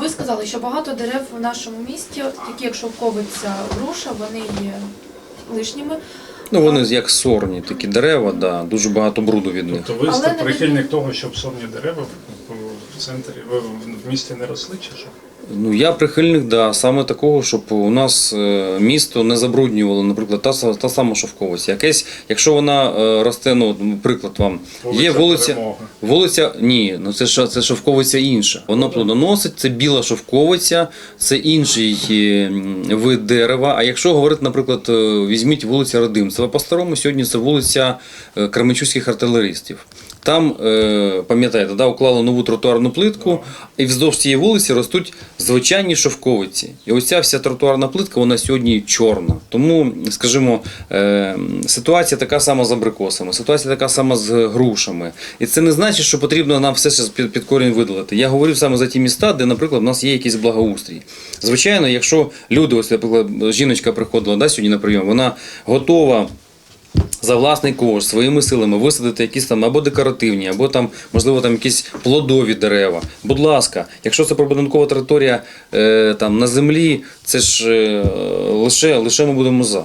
Ви сказали, що багато дерев в нашому місті, такі як шовковиця, груша, вони є лишніми. Ну вони як сорні, такі дерева, да, дуже багато бруду від них. Тобто ви Але не прихильник того, щоб сорні дерева в- в центрі в, в місті не росли, чи що? Ну я прихильник, да, саме такого, щоб у нас е, місто не забруднювало, наприклад, та, та сама шовковиця. Якесь, якщо вона е, росте, ну приклад вам є вулиця. Перемоги. Вулиця ні, ну це ж це шовковиця інша. Воно плодоносить, це біла шовковиця, це інший е, вид дерева. А якщо говорити, наприклад, візьміть вулиця Родимцева, по-старому сьогодні це вулиця Кременчуцьких артилеристів. Там, пам'ятаєте, да, уклали нову тротуарну плитку, і вздовж цієї вулиці ростуть звичайні шовковиці. І ось ця вся тротуарна плитка, вона сьогодні чорна. Тому, скажімо, е, ситуація така сама з абрикосами, ситуація така сама з грушами. І це не значить, що потрібно нам все під, під корінь видалити. Я говорю саме за ті міста, де, наприклад, у нас є якийсь благоустрій. Звичайно, якщо люди, ось, наприклад, жіночка приходила да, сьогодні на прийом, вона готова за власний кошт, своїми силами висадити якісь там або декоративні, або там, можливо, там якісь плодові дерева. Будь ласка, якщо це прибудинкова територія е, там, на землі, це ж е, лише, лише ми будемо за.